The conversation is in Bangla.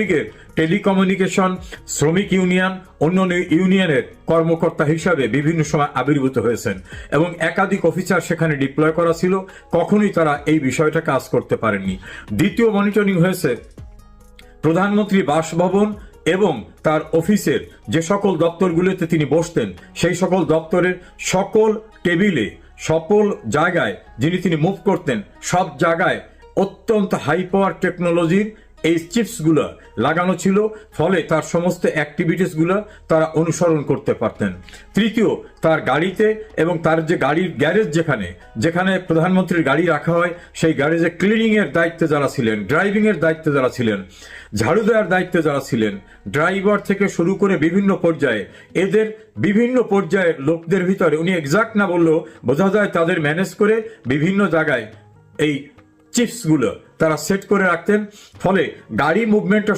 লীগের টেলিকমিউনিকেশন, শ্রমিক ইউনিয়ন, অন্যান্য ইউনিয়নের কর্মকর্তা হিসাবে বিভিন্ন সময় আবির্ভূত হয়েছেন এবং একাধিক অফিসার সেখানে ডিপ্লয় করা ছিল। কখনোই তারা এই বিষয়টা কাজ করতে পারেননি। দ্বিতীয় মনিটরিং হয়েছে প্রধানমন্ত্রী বাসভবন এবং তার অফিসের যে সকল দপ্তরগুলোতে তিনি বসতেন, সেই সকল দপ্তরের সকল টেবিলে, সকল জায়গায় যিনি তিনি মুভ করতেন, সব জায়গায় অত্যন্ত হাই পাওয়ার টেকনোলজির এই চিপসগুলো লাগানো ছিল, ফলে তার সমস্ত অ্যাক্টিভিটিসগুলো তারা অনুসরণ করতে পারতেন। তৃতীয়, তার গাড়িতে এবং তার যে গাড়ির গ্যারেজ যেখানে যেখানে প্রধানমন্ত্রীর গাড়ি রাখা হয়, সেই গ্যারেজে ক্লিনিং এর দায়িত্বে যারা ছিলেন ড্রাইভিং এর দায়িত্বে যারা ছিলেন, ঝাড়ু দেওয়ার দায়িত্বে যারা ছিলেন ড্রাইভার থেকে শুরু করে বিভিন্ন পর্যায়ে, এদের বিভিন্ন পর্যায়ের লোকদের ভিতরে, উনি এক্সাক্ট না বললেও বোঝা যায় তাদের ম্যানেজ করে বিভিন্ন জায়গায় এই চিপসগুলো তারা সেট করে রাখতেন। ফলে গাড়ি মুভমেন্টটা